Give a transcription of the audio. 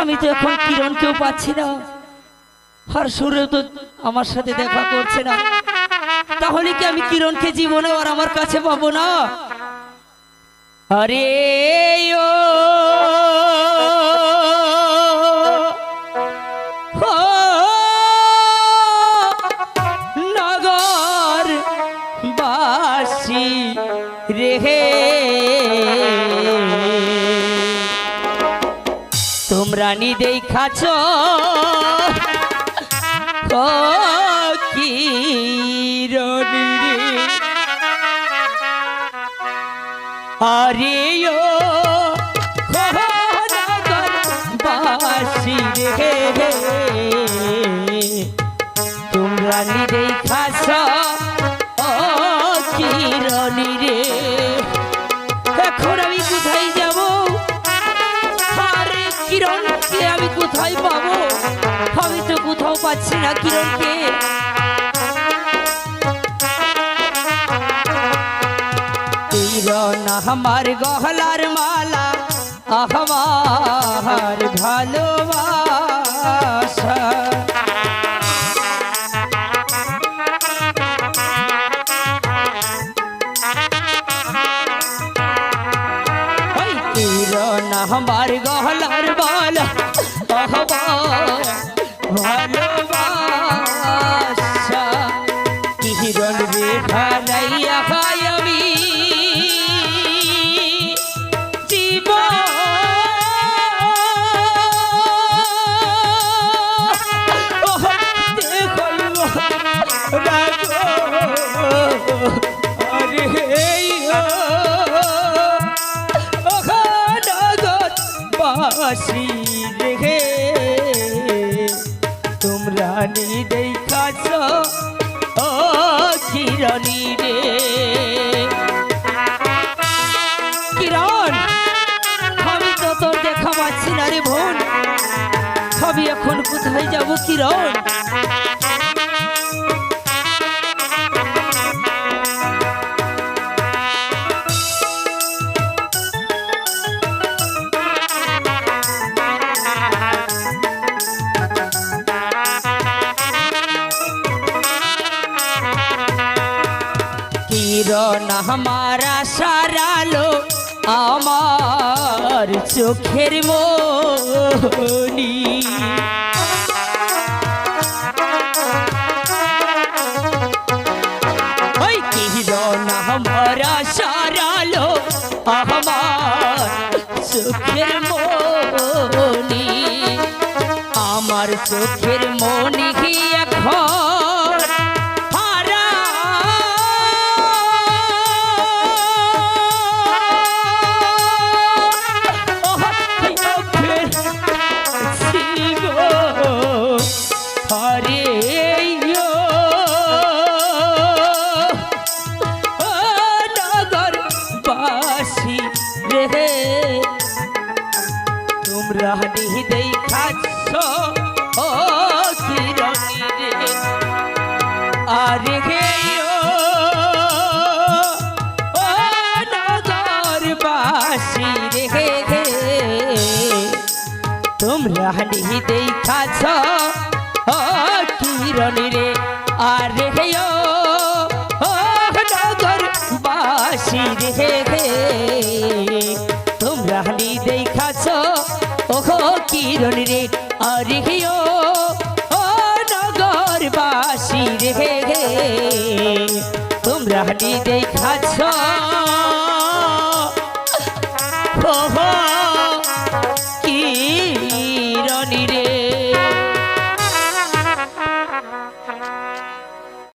আমি তো এখন কিরণকেও পাচ্ছি না। আর সুরেও তো আমার সাথে দেখা করছে না। তাহলে কি আমি কিরণকে জীবনে আর আমার কাছে পাবো না? আরে ও। নগর বাসি রেহে তোমরা দেখাছ ও রে আরে ও কোথাও পাচ্ছি না কিরণকে। কিরণ আমার গহলার মালা আমার ভালোবাসা। আমার গহলার বল ভালোবাসা কিরণ রে ভালাইয়া খাই আমি জীব পাচ্ছি রে বোন আমি এখন কোথায় যাব কিরণ। কিরণ আমারা সারালো আমার চোখের মনি। কিরণ আমারা আমার চোখের মনি। আমার চোখের মনি এখন? হরে নগর বাসী রে। তোমরা নিহি দেখাচ্ছ, ও কিরণী রে। আরে হে তোমরা নিহি দেখাচ্ছ রাহলি দেখাছ। ওহো কিরণ রে আর হেও ও নগরবাসী রে তোমরা হালি দেখ